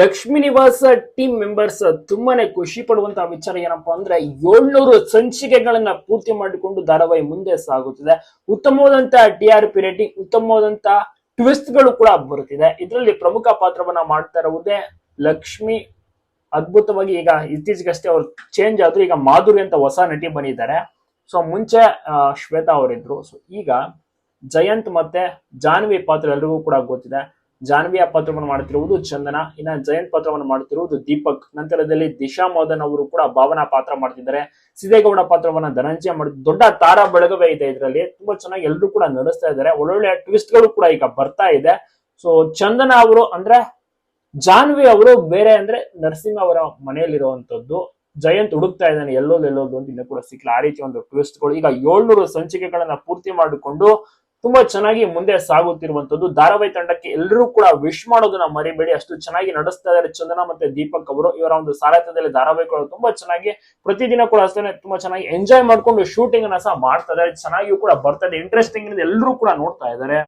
ಲಕ್ಷ್ಮೀ ನಿವಾಸ team members ತುಂಬಾನೇ ಖುಷಿ ಪಡುವಂತಹ ವಿಚಾರ ಏನಪ್ಪಾ ಅಂದ್ರೆ ಏಳ್ನೂರು ಸಂಚಿಕೆಗಳನ್ನ ಪೂರ್ತಿ ಮಾಡಿಕೊಂಡು ಧಾರಾವಾಹಿ ಮುಂದೆ ಸಾಗುತ್ತಿದೆ. ಉತ್ತಮವಾದಂತಹ ಟಿ ಆರ್ ಪಿ ರೇಟಿಂಗ್ ಉತ್ತಮವಾದಂತಹ ಟ್ವಿಸ್ಟ್ಗಳು ಕೂಡ ಬರುತ್ತಿದೆ. ಇದರಲ್ಲಿ ಪ್ರಮುಖ ಪಾತ್ರವನ್ನ ಮಾಡ್ತಾ ಇರುವುದೇ ಲಕ್ಷ್ಮಿ. ಅದ್ಭುತವಾಗಿ ಈಗ ಇತ್ತೀಚೆಗಷ್ಟೇ ಅವ್ರು ಚೇಂಜ್ ಆದ್ರು ಈಗ ಮಾಧುರಿ ಅಂತ ಹೊಸ ನಟಿ ಬಂದಿದ್ದಾರೆ. ಸೊ ಮುಂಚೆ ಶ್ವೇತಾ ಅವರಿದ್ರು. ಸೊ ಈಗ ಜಯಂತ್ ಮತ್ತೆ ಜಾನ್ವಿ ಪಾತ್ರ ಎಲ್ರಿಗೂ ಕೂಡ ಗೊತ್ತಿದೆ. ಜಾನ್ವಿಯ ಪಾತ್ರವನ್ನು ಮಾಡುತ್ತಿರುವುದು ಚಂದನ. ಇನ್ನ ಜಯಂತ್ ಪಾತ್ರವನ್ನು ಮಾಡುತ್ತಿರುವುದು ದೀಪಕ್. ನಂತರದಲ್ಲಿ ದಿಶಾ ಮೋದನ್ ಅವರು ಕೂಡ ಭಾವನಾ ಪಾತ್ರ ಮಾಡ್ತಿದ್ದಾರೆ. ಸಿದ್ದೇಗೌಡ ಪಾತ್ರವನ್ನ ಧನಂಜಯ ಮಾಡಿ, ದೊಡ್ಡ ತಾರಾ ಬೆಳಗವೇ ಇದೆ ಇದರಲ್ಲಿ. ತುಂಬಾ ಚೆನ್ನಾಗಿ ಎಲ್ಲರೂ ಕೂಡ ನಡೆಸ್ತಾ ಇದ್ದಾರೆ. ಒಳ್ಳೊಳ್ಳೆ ಟ್ವಿಸ್ಟ್ಗಳು ಕೂಡ ಈಗ ಬರ್ತಾ ಇದೆ. ಸೊ ಚಂದನ ಅವರು ಅಂದ್ರೆ ಜಾನ್ವಿ ಅವರು ಬೇರೆ ಅಂದ್ರೆ ನರಸಿಂಹ ಅವರ ಮನೆಯಲ್ಲಿರುವಂತದ್ದು ಜಯಂತ್ ಹುಡುಕ್ತಾ ಇದ್ದಾನೆ, ಎಲ್ಲೋದು ಎಲ್ಲೋದು ಅಂತ ಇನ್ನೂ ಕೂಡ ಸಿಕ್ಲ ಆ ರೀತಿ ಒಂದು ಟ್ವಿಸ್ಟ್ಗಳು. ಈಗ ಏಳ್ನೂರು ಸಂಚಿಕೆಗಳನ್ನ ಪೂರ್ತಿ ಮಾಡಿಕೊಂಡು ತುಂಬಾ ಚೆನ್ನಾಗಿ ಮುಂದೆ ಸಾಗುತ್ತಿರುವಂತದ್ದು ಧಾರಾವಾಹಿ ತಂಡಕ್ಕೆ ಎಲ್ಲರೂ ಕೂಡ ವಿಶ್ ಮಾಡೋದನ್ನ ಮರಿಬೇಡಿ. ಅಷ್ಟು ಚೆನ್ನಾಗಿ ನಡೆಸ್ತಾ ಇದ್ದಾರೆ ಚಂದನ ಮತ್ತೆ ದೀಪಕ್ ಅವರು. ಇವರ ಒಂದು ಸಾರಥ್ಯದಲ್ಲಿ ಧಾರಾವಾಹಿಗಳು ತುಂಬಾ ಚೆನ್ನಾಗಿ ಪ್ರತಿದಿನ ಕೂಡ ಅಷ್ಟೇ ತುಂಬಾ ಚೆನ್ನಾಗಿ ಎಂಜಾಯ್ ಮಾಡ್ಕೊಂಡು ಶೂಟಿಂಗ್ ಅನ್ನ ಸಹ ಮಾಡ್ತಾ ಇದ್ದಾರೆ. ಚೆನ್ನಾಗಿಯೂ ಕೂಡ ಬರ್ತಾ ಇದೆ. ಇಂಟ್ರೆಸ್ಟಿಂಗ್ ಎಲ್ಲರೂ ಕೂಡ ನೋಡ್ತಾ ಇದ್ದಾರೆ.